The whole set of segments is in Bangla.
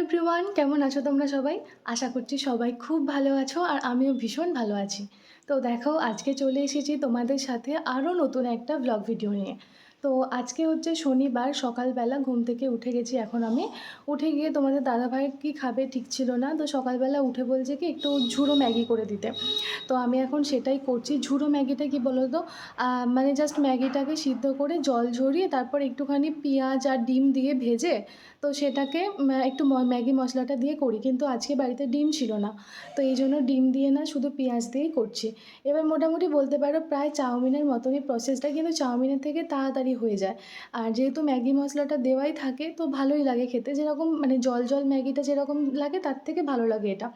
এভরিওয়ান কেমন আছো তোমরা সবাই? আশা করছি সবাই খুব ভালো আছো আর আমিও ভীষণ ভালো আছি। তো দেখো, আজকে চলে এসেছি তোমাদের সাথে আরও নতুন একটা ব্লগ ভিডিও নিয়ে। তো আজকে হচ্ছে শনিবার, সকালবেলা ঘুম থেকে উঠে গেছি। এখন আমি উঠে গিয়ে তোমাদের দাদাভাই কি খাবে ঠিক ছিল না। তো সকালবেলা উঠে বলছে কি, একটু ঝুড়ো ম্যাগি করে দিতে। তো আমি এখন সেটাই করছি। ঝুড়ো ম্যাগিটা কি বলো তো মানে জাস্ট ম্যাগিটাকে সিদ্ধ করে জল ঝরিয়ে তারপর একটুখানি পেঁয়াজ আর ডিম দিয়ে ভেজে তো সেটাকে একটু ম্যাগি মশলাটা দিয়ে করি। কিন্তু আজকে বাড়িতে ডিম ছিল না। তো এই জন্য ডিম দিয়ে না শুধু পেঁয়াজ দিয়েই করছি। এবার মোটামুটি বলতে পারো প্রায় চাউমিনের মতনই প্রসেসটা কিন্তু চাউমিনের থেকে তাড়াতাড়ি হয়ে যায়। আর যেহেতু ম্যাগি মশলাটা দেওয়াই থাকে, তো ভালোই লাগে খেতে। যেরকম মানে জল জল ম্যাগিটা যেরকম লাগে, তার থেকে ভালো লাগে এটা।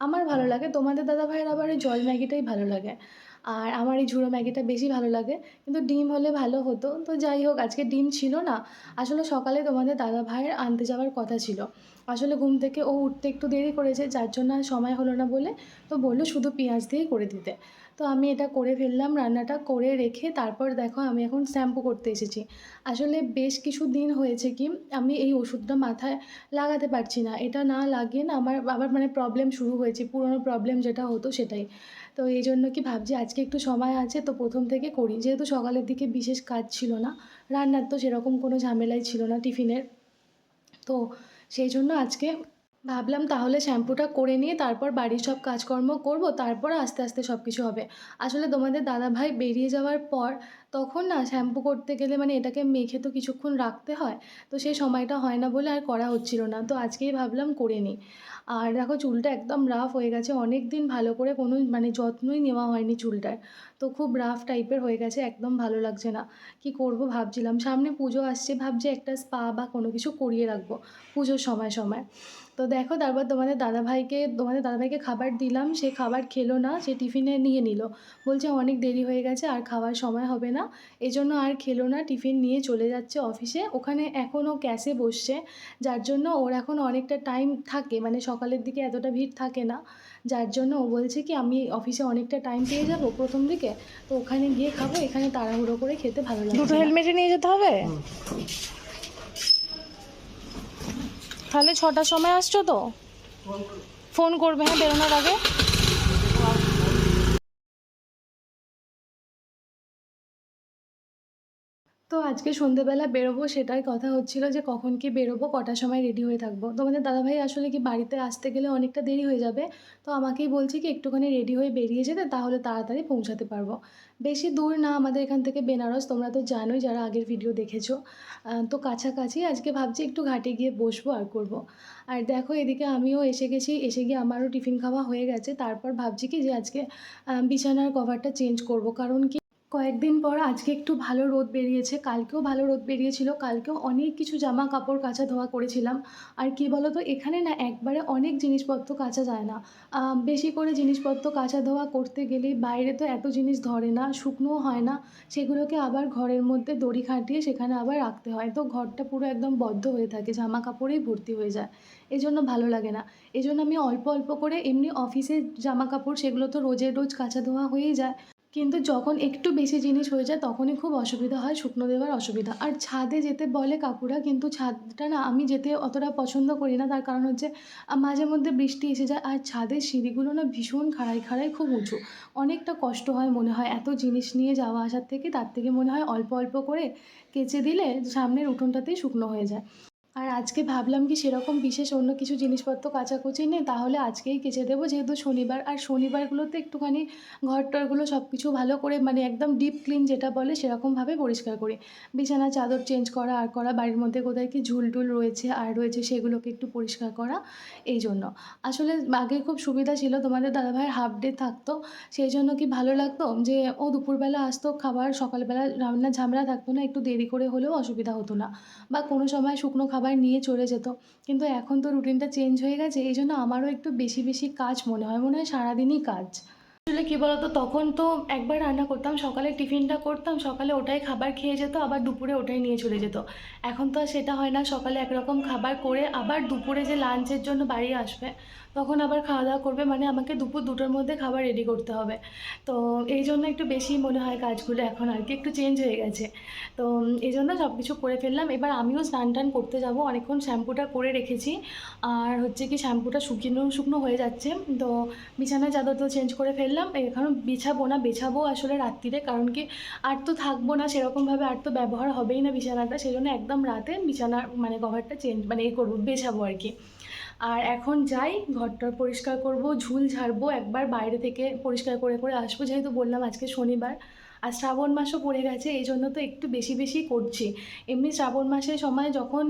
আমার ভালো লাগে, তোমাদের দাদা ভাইয়ের আবার এই জল ম্যাগিটাই ভালো লাগে। আর আমার এই ঝুড়ো ম্যাগিটা বেশি ভালো লাগে। কিন্তু ডিম হলে ভালো হতো। তো যাই হোক, আজকে ডিম ছিল না। আসলে সকালে তোমাদের দাদা ভাইয়ের আনতে যাওয়ার কথা ছিল। আসলে ঘুম থেকে ও উঠতে একটু দেরি করেছে, যার জন্য আর সময় হলো না বলে তো বলল শুধু পেঁয়াজ দিয়েই করে দিতে। তো আমি এটা করে ফেললাম, রান্নাটা করে রেখে তারপর দেখো আমি এখন শ্যাম্পু করতে এসেছি। আসলে বেশ কিছু দিন হয়েছে কি, আমি এই ওষুধটা মাথায় লাগাতে পারছি না। এটা না লাগিয়ে না আমার আবার মানে প্রবলেম শুরু হয়েছে, পুরনো প্রবলেম যেটা হতো সেটাই। তো এই জন্য কি ভাবছি, আজকে একটু সময় আছে তো প্রথম থেকে করি। যেহেতু সকালের দিকে বিশেষ কাজ ছিল না, রান্নার তো সেরকম কোনো ঝামেলাই ছিল না টিফিনের। তো সেই জন্য আজকে ভাবলাম তাহলে শ্যাম্পুটা করে নিয়ে তারপর বাড়ির সব কাজকর্ম করব, তারপর আস্তে আস্তে সব কিছু হবে। আসলে তোমাদের দাদা ভাই বেরিয়ে যাওয়ার পর তখন না শ্যাম্পু করতে গেলে মানে এটাকে মেখে তো কিছুক্ষণ রাখতে হয়, তো সেই সময়টা হয় না বলে আর করা হচ্ছিল না। তো আজকেই ভাবলাম করে নিই। আর দেখো চুলটা একদম রাফ হয়ে গেছে অনেক দিন ভালো করে কোনো মানে যত্নই নেওয়া হয়নি চুলটার। তো খুব রাফ টাইপের হয়ে গেছে, একদম ভালো লাগছে না। কি করব ভাবছিলাম, সামনে পুজো আসছে, ভাবছি একটা স্পা বা কোনো কিছু করিয়ে রাখব পুজোর সময় সময়। তো দেখো তারপর তোমাদের দাদাভাইকে তোমাদের দাদাভাইকে খাবার দিলাম সে খাবার খেলো না সে টিফিনে নিয়ে নিল। বলছে অনেক দেরি হয়ে গেছে আর খাওয়ার সময় হবে না। এই জন্য আর খেলো না টিফিন নিয়ে চলে যাচ্ছে অফিসে। ওখানে এখনও ক্যাশে বসছে যার জন্য ওর এখন অনেকটা টাইম থাকে মানে সকালের দিকে এতটা ভিড় থাকে না। যার জন্য ও বলছে কি আমি অফিসে অনেকটা টাইম পেয়ে যাব প্রথম দিকে তো ওখানে গিয়ে খাব এখানে তাড়াহুড়ো করে খেতে ভালো লাগে দুটো হেলমেটে নিয়ে যেতে হবে? তাহলে ছটার সময় আসছো তো? ফোন করবে হ্যাঁ বেরোনোর আগে? আজকে সন্ধেবেলা বেরোবো সেটাই কথা হচ্ছিল যে কখন কি বেরোবো, কটার সময় রেডি হয়ে থাকব। তোমাদের দাদাভাই আসলে কি বাড়িতে আসতে গেলে অনেকটা দেরি হয়ে যাবে? তো আমাকেই বলছে কি একটুখানি রেডি হয়ে বেরিয়ে যেতে, তাহলে তাড়াতাড়ি পৌঁছাতে পারব। বেশি দূর না আমাদের এখান থেকে বেনারস, তোমরা তো জানোই যারা আগের ভিডিও দেখেছ। তো কাছাকাছি আজকে ভাবছি একটু ঘাটে গিয়ে বসবো আর করব। আর দেখো এদিকে আমিও এসে গেছি, এসে গিয়ে আমারও টিফিন খাওয়া হয়ে গেছে। তারপর ভাবছি কি যে আজকে বিছানার কভারটা চেঞ্জ করব। কারণ কি কয়েকদিন পর আজকে একটু ভালো রোদ বেরিয়েছে, কালকেও ভালো রোদ বেরিয়েছিল, কালকেও অনেক কিছু জামা কাপড় কাচা ধোয়া করেছিলাম। আর কি বলো তো এখানে না একবারে অনেক জিনিসপত্র কাচা যায় না। বেশি করে জিনিসপত্র কাচা ধোয়া করতে গেলে বাইরে তো এত জিনিস ধরে না, শুকনোও হয় না, সেগুলোকে আবার ঘরের মধ্যে দড়ি খাটিয়ে সেখানে আবার রাখতে হয়। তো ঘরটা পুরো একদম বদ্ধ হয়ে থাকে জামা কাপড়েই ভর্তি হয়ে যায়। এই জন্য ভালো লাগে না। এই জন্য আমি অল্প অল্প করে এমনি অফিসের জামা কাপড় সেগুলো তো রোজের রোজ কাচা ধোয়া হয়েই যায়। কিন্তু যখন একটু বেশি জিনিস হয়ে যায়, তখনই খুব অসুবিধা হয়, শুকনো দেওয়ার অসুবিধা। আর ছাদে যেতে বলে কাকুরা, কিন্তু ছাদটা না আমি যেতে অতটা পছন্দ করি না। তার কারণ হচ্ছে মাঝে মধ্যে বৃষ্টি এসে যায়, আর ছাদের সিঁড়িগুলো না ভীষণ খাড়াই খাড়াই খুব উঁচু। অনেকটা কষ্ট হয় মনে হয় এত জিনিস নিয়ে যাওয়া আসার থেকে। তার থেকে মনে হয় অল্প অল্প করে কেচে দিলে সামনের উঠোনটাতেই শুকনো হয়ে যায়। আর আজকে ভাবলাম কি সেরকম বিশেষ অন্য কিছু জিনিসপত্র কাচাকুচি নেই, তাহলে আজকেই কেচে দেবো। যেহেতু শনিবার, আর শনিবারগুলোতে একটুখানি ঘর টরগুলো সব কিছু ভালো করে মানে একদম ডিপ ক্লিন যেটা বলে সেরকমভাবে পরিষ্কার করি। বিছানা চাদর চেঞ্জ করা, আর করা, বাড়ির মধ্যে কোথায় কি ঝুল টুল রয়েছে, আর রয়েছে সেগুলোকে একটু পরিষ্কার করা, এই জন্য। আসলে আগে খুব সুবিধা ছিল, তোমাদের দাদাভাইয়ের হাফ ডে থাকতো, সেই জন্য কি ভালো লাগতো যে, ও দুপুরবেলা আসতো, খাবার সকালবেলা রান্না ঝামেলা থাকতো না, একটু দেরি করে হলেও অসুবিধা হতো না। বা কোনো সময় শুকনো খাবার নিয়ে চলে যেত। কিন্তু এখন তো রুটিনটা চেঞ্জ হয়ে গেছে, এই জন্য আমারও একটু বেশি বেশি কাজ মনে হয় মনে হয় সারাদিনই কাজ। আসলে কী বলতো, তখন তো একবার রান্না করতাম, সকালে টিফিনটা করতাম, সকালে ওটাই খাবার খেয়ে যেত, আবার দুপুরে ওটাই নিয়ে চলে যেত। এখন তো আর সেটা হয় না, সকালে একরকম খাবার করে আবার দুপুরে যে লাঞ্চের জন্য বাড়ি আসবে তখন আবার খাওয়া দাওয়া করবে মানে আমাকে দুপুর দুটোর মধ্যে খাবার রেডি করতে হবে। তো এই জন্য একটু বেশি মনে হয় কাজগুলো এখন আর কি, একটু চেঞ্জ হয়ে গেছে। তো এই জন্য সব কিছু করে ফেললাম। এবার আমিও স্নান টান করতে যাব। অনেকক্ষণ শ্যাম্পুটা করে রেখেছি। আর হচ্ছে কি শ্যাম্পুটা শুকনো শুকনো হয়ে যাচ্ছে। তো বিছানার চাদর তো চেঞ্জ করে ফেললাম। এখনও বিছাবো না, বেছাবো আসলে রাত্রিরে। কারণ কি আর তো থাকব না, সেরকমভাবে আর তো ব্যবহার হবেই না বিছানাটা। সেই জন্য একদম রাতে বিছানার মানে কভারটা চেঞ্জ মানে এ করব, বেছাবো আর কি। আর এখন যাই ঘরটা পরিষ্কার করব, ঝুল ঝাড়বো, একবার বাইরে থেকে পরিষ্কার করে করে আসব, যেহেতু বললাম আজকে শনিবার। আর শ্রাবণ মাসও পড়ে গেছে এই জন্য তো একটু বেশি বেশি করছি। এমনি শ্রাবণ মাসের সময় যখন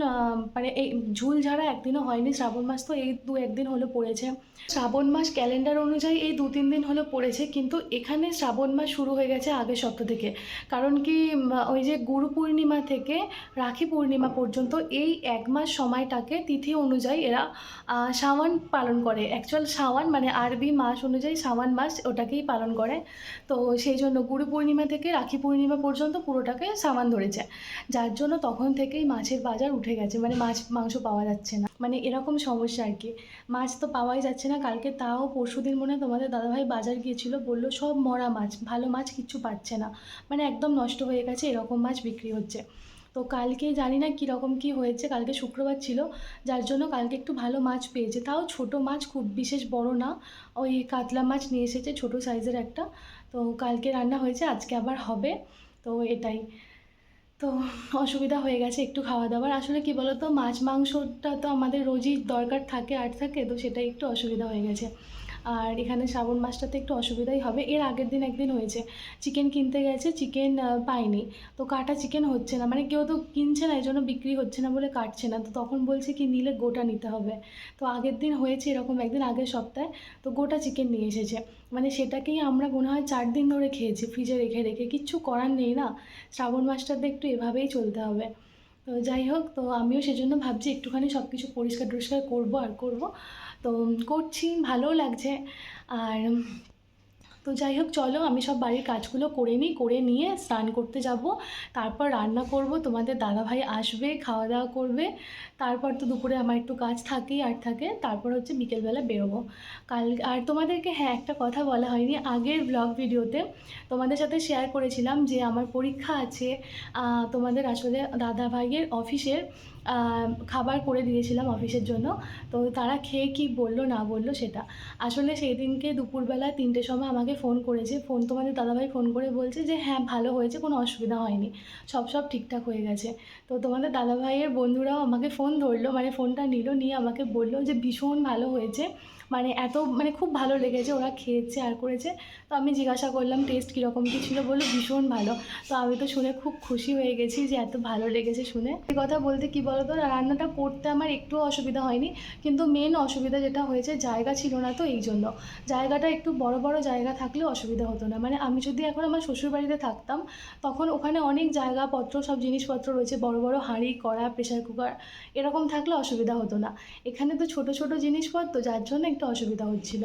মানে এই ঝুল ঝাড়া একদিনও হয়নি শ্রাবণ মাস তো এই দু একদিন হলো পড়েছে। শ্রাবণ মাস ক্যালেন্ডার অনুযায়ী এই দু তিন দিন হলো পড়েছে কিন্তু এখানে শ্রাবণ মাস শুরু হয়ে গেছে আগের সপ্তাহ থেকে। কারণ কি ওই যে গুরু পূর্ণিমা থেকে রাখি পূর্ণিমা পর্যন্ত এই এক মাস সময়টাকে তিথি অনুযায়ী এরা আহ, শাওয়ান পালন করে। অ্যাকচুয়াল শাওয়ান মানে আরবি মাস অনুযায়ী শাওয়ান মাস ওটাকেই পালন করে। তো সেই জন্য গুরু পূর্ণিমা থেকে রাখি পূর্ণিমা পর্যন্ত পুরোটাকে সামান ধরেছে। যার জন্য তখন থেকেই মাছের বাজার উঠে গেছে। মানে মাছ, মাংস পাওয়া যাচ্ছে না। মানে এরকম সমস্যা আর কি। মাছ তো পাওয়াই যাচ্ছে না। কালকে তাও পরশুদিন মনে তোমাদের দাদাভাই বাজার গিয়েছিল। বলল, সব মরা মাছ। ভালো মাছ কিচ্ছু পাচ্ছে না। মানে একদম নষ্ট হয়ে গেছে। এরকম মাছ বিক্রি হচ্ছে। তো কালকে জানি না কীরকম কী হয়েছে, কালকে শুক্রবার ছিল, যার জন্য কালকে একটু ভালো মাছ পেয়েছে। তাও ছোট মাছ খুব বিশেষ বড় না, ওই কাতলা মাছ নিয়ে এসেছে ছোট সাইজের একটা। তো কালকে রান্না হয়েছে, আজকে আবার হবে, তো এটাই। তো অসুবিধা হয়ে গেছে একটু খাওয়া দাওয়ার আসলে কি বলো তো মাছ মাংসটা তো আমাদের রোজই দরকার থাকে, আর থাকে, তো সেটাই একটু অসুবিধা হয়ে গেছে। আর এখানে শ্রাবণ মাসটাতে একটু অসুবিধাই হবে। এর আগের দিন একদিন হয়েছে। চিকেন কিনতে গেছে চিকেন পাইনি। তো কাটা চিকেন হচ্ছে না। মানে কেউ তো কিনছে না এই জন্য বিক্রি হচ্ছে না বলে কাটছে না। তো তখন বলছে কি, নিলে গোটা নিতে হবে। তো আগের দিন হয়েছে এরকম একদিন, আগের সপ্তাহে। তো গোটা চিকেন নিয়ে এসেছে। মানে সেটাকেই আমরা মনে হয় চার দিন ধরে খেয়েছি ফ্রিজে রেখে রেখে। কিচ্ছু করার নেই না। শ্রাবণ মাসটাতে একটু এভাবেই চলতে হবে। তো যাই হোক, তো আমিও সেজন্য ভাবছি একটুখানি সব কিছু পরিষ্কার টরিষ্কার করব আর করব। তো করছি, ভালোও লাগছে। আর তো যাই হোক, চলো আমি সব বাড়ির কাজগুলো করে নিই, করে নিয়ে স্নান করতে যাব। তারপর রান্না করব, তোমাদের দাদাভাই আসবে খাওয়া দাওয়া করবে। তারপর তো দুপুরে আমার একটু কাজ থাকেই, আর থাকে। তারপর হচ্ছে বিকেলবেলা বেরোবো। কাল, আর তোমাদেরকে হ্যাঁ একটা কথা বলা হয়নি, আগের ব্লগ ভিডিওতে তোমাদের সাথে শেয়ার করেছিলাম যে আমার পরীক্ষা আছে তোমাদের আসলে দাদাভাইয়ের অফিসের খাবার করে দিয়েছিলাম অফিসের জন্য। তো তারা খেয়ে কি বলল, না বলল সেটা। আসলে সেই দিনকে দুপুরবেলা তিনটের সময় আমাকে ফোন করেছে। ফোন তোমাদের দাদাভাই ফোন করে বলছে যে হ্যাঁ ভালো হয়েছে, কোনো অসুবিধা হয়নি। সব সব ঠিকঠাক হয়ে গেছে। তো তোমাদের দাদাভাইয়ের বন্ধুরাও আমাকে ফোন ধরলো মানে ফোনটা নিল, নিয়ে আমাকে বলল যে, ভীষণ ভালো হয়েছে। মানে এত মানে খুব ভালো লেগেছে, ওরা খেয়েছে আর করেছে। তো আমি জিজ্ঞাসা করলাম টেস্ট কীরকম কী ছিল? বলল, ভীষণ ভালো। তো আমি তো শুনে খুব খুশি হয়ে গেছি যে এত ভালো লেগেছে শুনে। এই কথা বলতে কি বলতো, রান্নাটা করতে আমার একটুও অসুবিধা হয়নি, কিন্তু মেন অসুবিধা যেটা হয়েছে, জায়গা ছিল না তো এই জন্য। জায়গাটা একটু বড় বড় জায়গা থাকলে অসুবিধা হতো না। মানে আমি যদি এখন আমার শ্বশুরবাড়িতে থাকতাম, তখন ওখানে অনেক জায়গাপত্র, সব জিনিসপত্র রয়েছে, বড় বড় হাঁড়ি, কড়া প্রেশার কুকার এরকম থাকলে অসুবিধা হতো না। এখানে তো ছোট ছোট জিনিসপত্র, যার জন্য একটু অসুবিধা হচ্ছিল।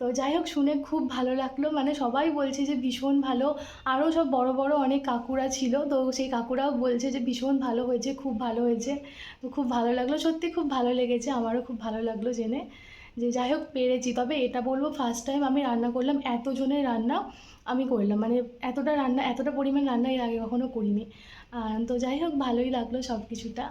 তো যাই হোক, শুনে খুব ভালো লাগল। মানে সবাই বলছে যে, ভীষণ ভালো। আরও সব বড় বড় অনেক কাকুরা ছিল। তো সেই কাকুরাও বলছে যে, ভীষণ ভালো হয়েছে, খুব ভালো হয়েছে। তো খুব ভালো লাগল। সত্যি খুব ভালো লেগেছে। আমারও খুব ভালো লাগল জেনে। যে যাই হোক, পেরেছি। তবে এটা বলব ফার্স্ট টাইম আমি রান্না করলাম, এতজনের রান্না আমি করলাম। মানে এতটা রান্না, এতটা পরিমাণ রান্না এর আগে কখনো করিনি। তো যাই হোক, ভালোই লাগল সব কিছুটা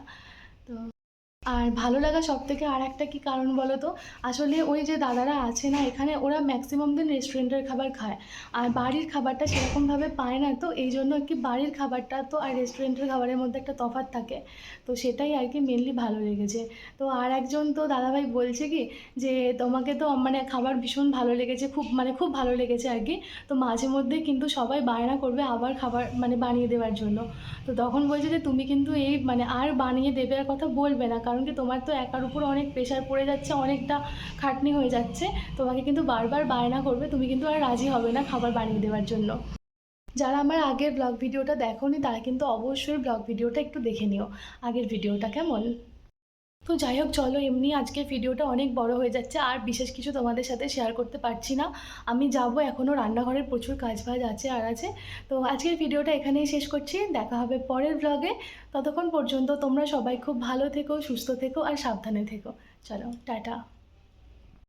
আর ভালো লাগা সব থেকে আর একটা কী কারণ বলো তো আসলে ওই যে দাদারা আছে না এখানে, ওরা ম্যাক্সিমাম দিন রেস্টুরেন্টের খাবার খায়। আর বাড়ির খাবারটা সেরকমভাবে পায় না তো, এই জন্য কি বাড়ির খাবারটা তো আর রেস্টুরেন্টের খাবারের মধ্যে একটা তফাৎ থাকে। তো সেটাই আর কি মেনলি ভালো লেগেছে। তো আর একজন তো দাদাভাই বলছে কি যে, তোমাকে তো মানে খাবার ভীষণ ভালো লেগেছে, খুব মানে খুব ভালো লেগেছে আর কি। তো মাঝে মধ্যে কিন্তু সবাই বায়না করবে আবার খাবার মানে বানিয়ে দেওয়ার জন্য। তো তখন বলছে যে, তুমি কিন্তু এই মানে আর বানিয়ে দেবার কথা বলবে না। কারণ কি তোমার তো একার উপর অনেক প্রেশার পড়ে যাচ্ছে, অনেকটা খাটনি হয়ে যাচ্ছে। তোমাকে কিন্তু বারবার বায়না করবে, তুমি কিন্তু আর রাজি হবে না খাবার বানিয়ে দেওয়ার জন্য। যারা আমার আগের ব্লগ ভিডিওটা দেখোনি, তারা কিন্তু অবশ্যই ব্লগ ভিডিওটা একটু দেখে নিও। আগের ভিডিওটা কেমন? তো যাই হোক, চলো এমনি আজকের ভিডিওটা অনেক বড় হয়ে যাচ্ছে। আর বিশেষ কিছু তোমাদের সাথে শেয়ার করতে পারছি না। আমি যাব এখনও রান্নাঘরের প্রচুর কাজ বাজ আছে আর আছে। তো আজকের ভিডিওটা এখানেই শেষ করছি। দেখা হবে পরের ব্লগে ততক্ষণ পর্যন্ত তোমরা সবাই খুব ভালো থেকো, সুস্থ থেকো আর সাবধানে থেকো। চলো, টাটা।